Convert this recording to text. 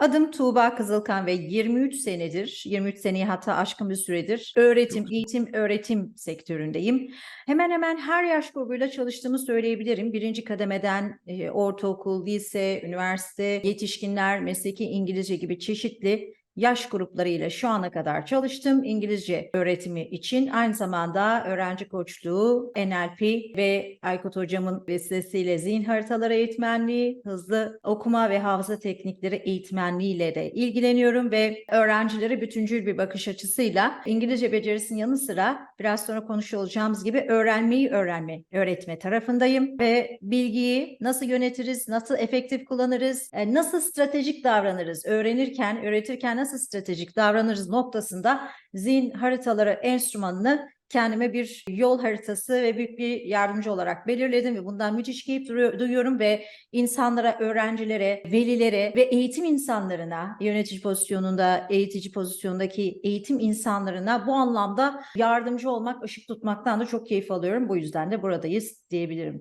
Adım Tuğba Kızılkan ve 23 senedir, 23 seneyi hatta aşkın bir süredir öğretim, eğitim, öğretim sektöründeyim. Hemen hemen her yaş grubuyla çalıştığımı söyleyebilirim. Birinci kademeden e, ortaokul, lise, üniversite, yetişkinler, mesleki İngilizce gibi çeşitli yaş gruplarıyla şu ana kadar çalıştım İngilizce öğretimi için. Aynı zamanda öğrenci koçluğu, NLP ve Aykut hocamın vesilesiyle zihin haritaları eğitmenliği, hızlı okuma ve hafıza teknikleri eğitmenliğiyle de ilgileniyorum ve öğrencilere bütüncül bir bakış açısıyla İngilizce becerisinin yanı sıra biraz sonra konuşuyor gibi öğrenmeyi öğrenme, öğretme tarafındayım ve bilgiyi nasıl yönetiriz, nasıl efektif kullanırız, e, nasıl stratejik davranırız, öğrenirken, öğretirken nasıl stratejik davranırız noktasında zihin haritaları enstrümanını kendime bir yol haritası ve büyük bir yardımcı olarak belirledim ve bundan müthiş keyif duyu- duyuyorum ve insanlara, öğrencilere, velilere ve eğitim insanlarına, yönetici pozisyonunda, eğitici pozisyondaki eğitim insanlarına bu anlamda yardımcı olmak, ışık tutmaktan da çok keyif alıyorum. Bu yüzden de buradayız diyebilirim.